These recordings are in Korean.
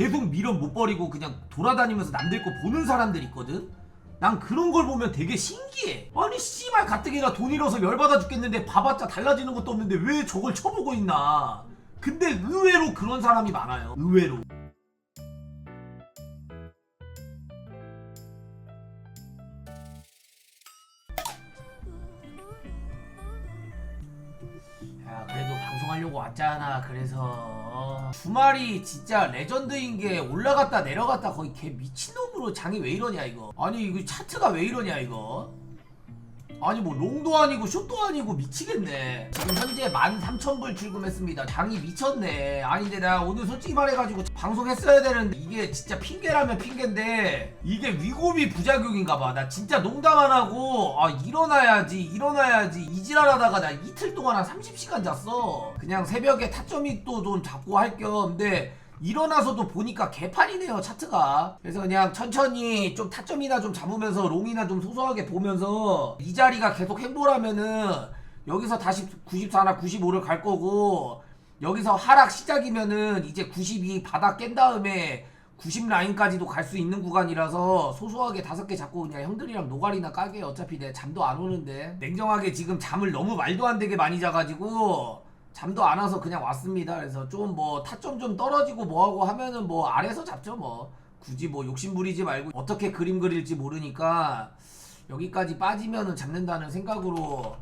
계속 미련 못 버리고 그냥 돌아다니면서 남들 거 보는 사람들 있거든? 난 그런 걸 보면 되게 신기해. 아니 씨발 가뜩이나 돈 잃어서 열받아 죽겠는데 봐봤자 달라지는 것도 없는데 왜 저걸 쳐보고 있나. 근데 의외로 그런 사람이 많아요. 의외로. 야 그래도 방송하려고 왔잖아. 그래서 어, 주말이 진짜 레전드인 게 올라갔다 내려갔다 거의 개 미친놈으로 장이 왜 이러냐 이거. 아니 이거 차트가 왜 이러냐 이거 아니 뭐 롱도 아니고 숏도 아니고 미치겠네. 지금 현재 13,000불 출금했습니다. 장이 미쳤네. 아니 근데 나 오늘 솔직히 말해가지고 방송했어야 되는데 이게 진짜 핑계라면 핑계인데 이게 위고비 부작용인가 봐 나 진짜 농담 안 하고 아 일어나야지 일어나야지 이지랄하다가 나 이틀 동안 한 30시간 잤어. 그냥 새벽에 타점이 또 좀 잡고 할 겸. 근데 일어나서도 보니까 개판이네요 차트가. 그래서 그냥 천천히 좀 타점이나 좀 잡으면서 롱이나 좀 소소하게 보면서 이 자리가 계속 행보라면은 여기서 다시 94나 95를 갈 거고 여기서 하락 시작이면은 이제 92 바닥 깬 다음에 90 라인까지도 갈 수 있는 구간이라서 소소하게 다섯 개 잡고 그냥 형들이랑 노가리나 까게 어차피 내 잠도 안 오는데 냉정하게 지금 잠을 너무 말도 안 되게 많이 자가지고 잠도 안 와서 그냥 왔습니다. 그래서 좀 뭐 타점 좀 떨어지고 뭐하고 하면은 뭐 아래서 잡죠 뭐 굳이 뭐 욕심 부리지 말고 어떻게 그림 그릴지 모르니까 여기까지 빠지면은 잡는다는 생각으로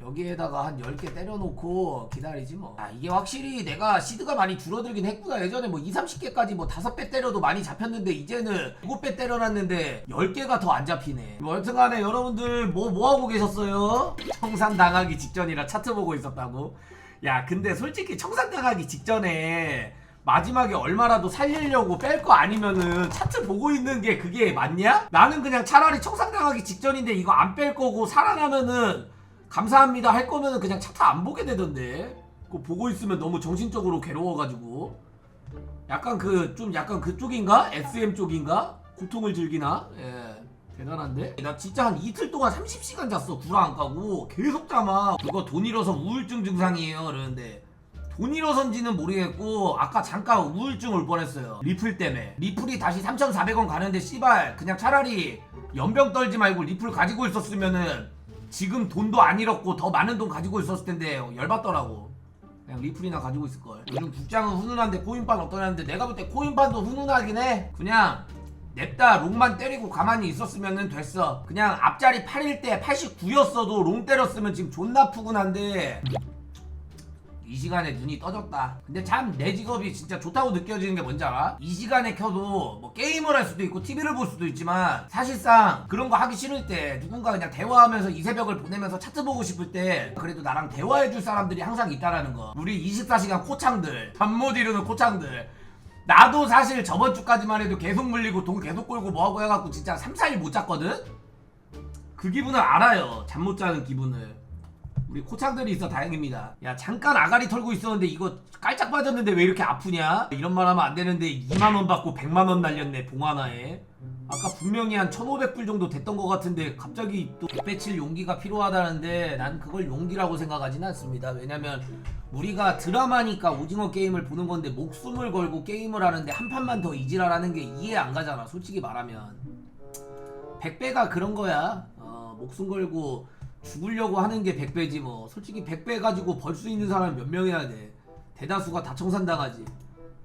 여기에다가 한 10개 때려놓고 기다리지 뭐. 아, 이게 확실히 내가 시드가 많이 줄어들긴 했구나. 예전에 뭐 2, 30개까지 뭐 5배 때려도 많이 잡혔는데 이제는 7배 때려놨는데 10개가 더 안 잡히네. 뭐 여튼 간에 여러분들 뭐, 뭐 하고 계셨어요? 청산 당하기 직전이라 차트 보고 있었다고? 야, 근데 솔직히 청산 당하기 직전에 마지막에 얼마라도 살리려고 뺄 거 아니면은 차트 보고 있는 게 그게 맞냐? 나는 그냥 차라리 청산당하기 직전인데 이거 안 뺄 거고 살아나면은 감사합니다 할 거면은 그냥 차트 안 보게 되던데 그거 보고 있으면 너무 정신적으로 괴로워가지고 약간 그 좀 약간 그쪽인가? SM 쪽인가? 고통을 즐기나? 예 대단한데? 나 진짜 한 이틀 동안 30시간 잤어 구라 안 까고. 계속 잠아. 그거 돈 잃어서 우울증 증상이에요 그러는데. 돈 잃어서인지는 모르겠고 아까 잠깐 우울증 올 뻔했어요. 리플 때문에. 리플이 다시 3,400원 가는데 씨발 그냥 차라리 연병 떨지 말고 리플 가지고 있었으면은 지금 돈도 안 잃었고 더 많은 돈 가지고 있었을 텐데 열받더라고. 그냥 리플이나 가지고 있을걸. 요즘 국장은 훈훈한데 코인판 어떠냐는데 내가 볼 때 코인판도 훈훈하긴 해. 그냥 냅다 롱만 때리고 가만히 있었으면 됐어 그냥 앞자리 8일 때 89였어도 롱 때렸으면 지금 존나 푸근한데 이 시간에 눈이 떠졌다. 근데 참 내 직업이 진짜 좋다고 느껴지는 게 뭔지 알아? 이 시간에 켜도 뭐 게임을 할 수도 있고 TV를 볼 수도 있지만 사실상 그런 거 하기 싫을 때 누군가 그냥 대화하면서 이 새벽을 보내면서 차트 보고 싶을 때 그래도 나랑 대화해줄 사람들이 항상 있다라는 거. 우리 24시간 코창들, 잠 못 이루는 코창들. 나도 사실 저번 주까지만 해도 계속 물리고 돈 계속 끌고 뭐하고 해갖고 진짜 3, 4일 못 잤거든? 그 기분을 알아요. 잠 못 자는 기분을. 우리 코창들이 있어 다행입니다. 야 잠깐 아가리 털고 있었는데 이거 깔짝 빠졌는데 왜 이렇게 아프냐? 이런 말 하면 안 되는데 2만 원 받고 100만 원 날렸네 봉 하나에. 아까 분명히 한 1,500불 정도 됐던 것 같은데 갑자기 또 100배칠 용기가 필요하다는데 난 그걸 용기라고 생각하진 않습니다. 왜냐면 우리가 드라마니까 오징어 게임을 보는 건데 목숨을 걸고 게임을 하는데 한 판만 더 이지라라는 게 이해 안 가잖아. 솔직히 말하면. 100배가 그런 거야. 어, 목숨 걸고 죽으려고 하는 게 100배지 뭐. 솔직히 100배 가지고 벌 수 있는 사람 몇 명이야 돼. 대다수가 다 청산당하지.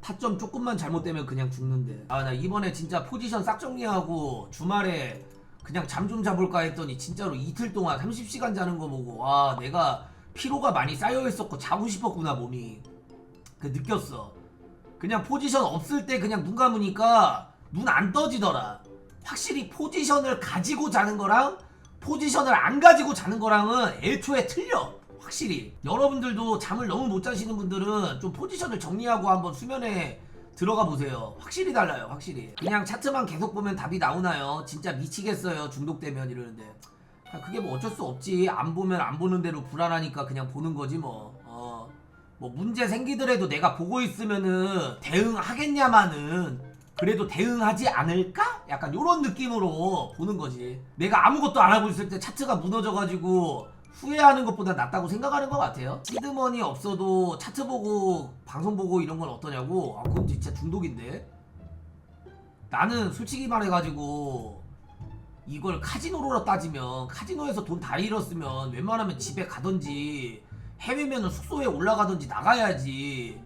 타점 조금만 잘못되면 그냥 죽는데. 아, 나 이번에 진짜 포지션 싹 정리하고 주말에 그냥 잠 좀 자볼까 했더니 진짜로 이틀 동안 30시간 자는 거 보고 와, 내가 피로가 많이 쌓여 있었고 자고 싶었구나, 몸이. 그 느꼈어. 그냥 포지션 없을 때 그냥 눈 감으니까 눈 안 떠지더라. 확실히 포지션을 가지고 자는 거랑 포지션을 안 가지고 자는 거랑은 애초에 틀려. 확실히. 여러분들도 잠을 너무 못 자시는 분들은 좀 포지션을 정리하고 한번 수면에 들어가 보세요. 확실히 달라요, 확실히. 그냥 차트만 계속 보면 답이 나오나요? 진짜 미치겠어요, 중독되면 이러는데. 아, 그게 뭐 어쩔 수 없지. 안 보면 안 보는 대로 불안하니까 그냥 보는 거지 뭐. 어. 뭐 문제 생기더라도 내가 보고 있으면은 대응하겠냐마는 그래도 대응하지 않을까? 약간 요런 느낌으로 보는 거지. 내가 아무것도 안 하고 있을 때 차트가 무너져가지고 후회하는 것보다 낫다고 생각하는 것 같아요. 시드머니 없어도 차트 보고 방송 보고 이런 건 어떠냐고? 아, 그건 진짜 중독인데. 나는 솔직히 말해가지고 이걸 카지노로 따지면 카지노에서 돈 다 잃었으면 웬만하면 집에 가든지 해외면은 숙소에 올라가든지 나가야지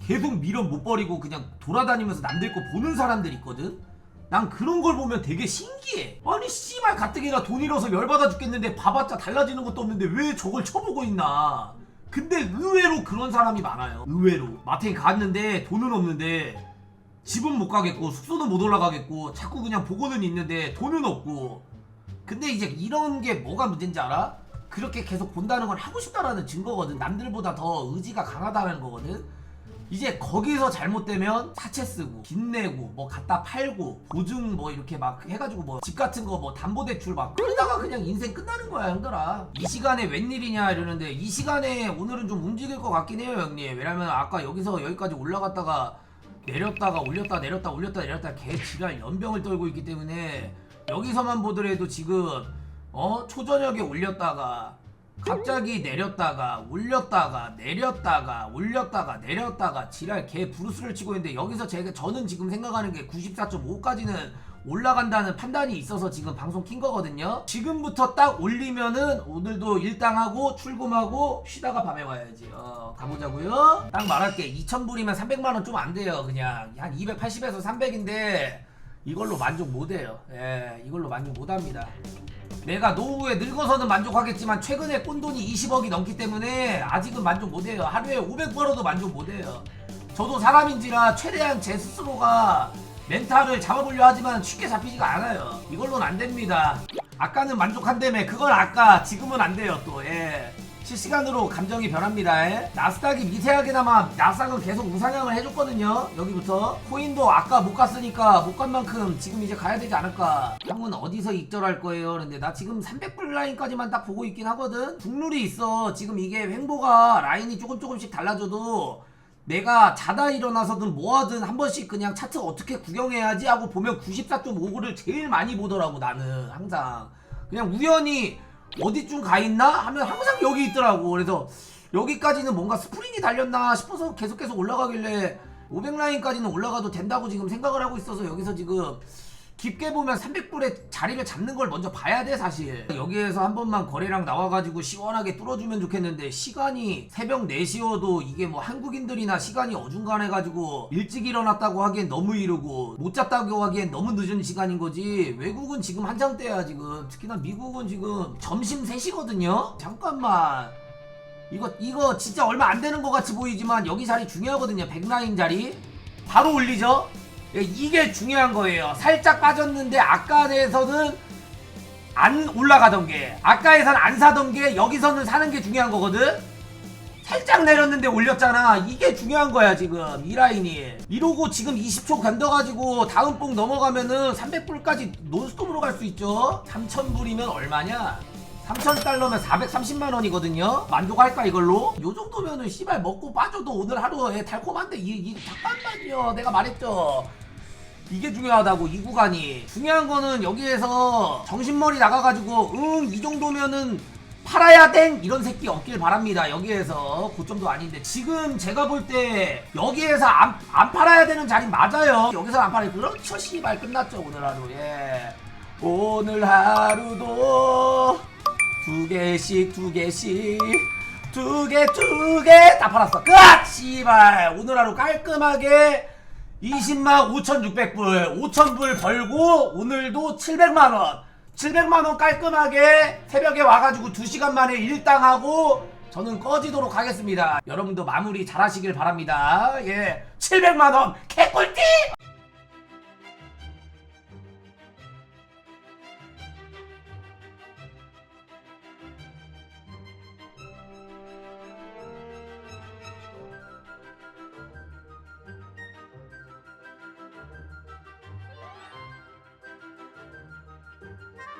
계속 미련 못 버리고 그냥 돌아다니면서 남들 거 보는 사람들 있거든? 난 그런 걸 보면 되게 신기해. 아니 씨발 가뜩이나 돈 잃어서 열받아 죽겠는데 봐봤자 달라지는 것도 없는데 왜 저걸 쳐보고 있나? 근데 의외로 그런 사람이 많아요. 의외로. 마트에 갔는데 돈은 없는데 집은 못 가겠고 숙소는 못 올라가겠고 자꾸 그냥 보고는 있는데 돈은 없고. 근데 이제 이런 게 뭐가 문제인지 알아? 그렇게 계속 본다는 건 하고 싶다라는 증거거든. 남들보다 더 의지가 강하다는 거거든 이제 거기서 잘못되면 사채 쓰고 빚 내고 뭐 갖다 팔고 보증 뭐 이렇게 막 해가지고 뭐 집 같은 거 뭐 담보 대출 막 그러다가 그냥 인생 끝나는 거야 형들아. 이 시간에 웬일이냐 이러는데 이 시간에 오늘은 좀 움직일 것 같긴 해요 형님. 왜냐면 아까 여기서 여기까지 올라갔다가 내렸다가 올렸다 내렸다 올렸다 내렸다 개 지랄 연병을 떨고 있기 때문에 여기서만 보더라도 지금 어? 초저녁에 올렸다가 갑자기 내렸다가 올렸다가 내렸다가 올렸다가 내렸다가 지랄 개 부르스를 치고 있는데 여기서 제가 저는 지금 생각하는 게 94.5까지는 올라간다는 판단이 있어서 지금 방송 킨 거거든요. 지금부터 딱 올리면은 오늘도 일당하고 출금하고 쉬다가 밤에 와야지. 어, 가보자고요. 딱 말할게. 2,000불이면 300만 원 좀 안 돼요. 그냥 한 280에서 300인데 이걸로 만족 못 해요. 예, 이걸로 만족 못 합니다. 내가 노후에 늙어서는 만족하겠지만 최근에 꼰 돈이 20억이 넘기 때문에 아직은 만족 못해요. 하루에 500 벌어도 만족 못해요. 저도 사람인지라 최대한 제 스스로가 멘탈을 잡아보려 하지만 쉽게 잡히지가 않아요. 이걸로는 안 됩니다. 아까는 만족한다며 그건 아까 지금은 안 돼요 또 예. 실시간으로 감정이 변합니다. 예. 나스닥이 미세하게나마 나스닥은 계속 우상향을 해줬거든요. 여기부터 코인도 아까 못 갔으니까 못 간 만큼 지금 이제 가야 되지 않을까. 형은 어디서 익절할 거예요? 그런데 나 지금 300불 라인까지만 딱 보고 있긴 하거든. 국룰이 있어. 지금 이게 횡보가 라인이 조금 조금씩 달라져도 내가 자다 일어나서든 뭐하든 한 번씩 그냥 차트 어떻게 구경해야지 하고 보면 94.59를 제일 많이 보더라고 나는 항상 그냥 우연히 어디쯤 가 있나? 하면 항상 여기 있더라고. 그래서 여기까지는 뭔가 스프링이 달렸나 싶어서 계속 계속 올라가길래 500라인까지는 올라가도 된다고 지금 생각을 하고 있어서 여기서 지금 깊게 보면 300불에 자리를 잡는 걸 먼저 봐야 돼 사실. 여기에서 한 번만 거래량 나와가지고 시원하게 뚫어주면 좋겠는데 시간이 새벽 4시여도 이게 뭐 한국인들이나 시간이 어중간해가지고 일찍 일어났다고 하기엔 너무 이르고 못 잤다고 하기엔 너무 늦은 시간인 거지. 외국은 지금 한창 때야 지금. 특히나 미국은 지금 점심 3시거든요? 잠깐만. 이거 이거 진짜 얼마 안 되는 것 같이 보이지만 여기 자리 중요하거든요. 백라인 자리. 바로 올리죠? 예, 이게 중요한 거예요. 살짝 빠졌는데 아까에서는 안 올라가던 게 아까에선 안 사던 게 여기서는 사는 게 중요한 거거든. 살짝 내렸는데 올렸잖아. 이게 중요한 거야 지금 이 라인이. 이러고 지금 20초 건너가지고 다음 뽕 넘어가면은 300불까지 논스톱으로 갈 수 있죠. 3,000불이면 얼마냐? 3,000달러면 430만 원이거든요. 만족할까 이걸로? 요 정도면은 씨발 먹고 빠져도 오늘 하루에 달콤한데 이, 이 잠깐만요. 내가 말했죠. 이게 중요하다고 이 구간이. 중요한 거는 여기에서 정신머리 나가가지고 응 이 정도면은 팔아야 된 이런 새끼 없길 바랍니다. 여기에서 고점도 아닌데. 지금 제가 볼 때 여기에서 안, 안 팔아야 되는 자리 맞아요. 여기서 안 팔아요. 그렇죠 씨발. 끝났죠 오늘 하루. 예. 오늘 하루도 두 개씩 두 개씩 두 개 두 개 다 팔았어. 끝! 씨발. 오늘 하루 깔끔하게 20만 5,600불 5,000불 벌고 오늘도 700만 원. 700만 원 깔끔하게 새벽에 와가지고 2시간 만에 일당하고 저는 꺼지도록 하겠습니다. 여러분도 마무리 잘 하시길 바랍니다. 예 700만 원. 개꿀띠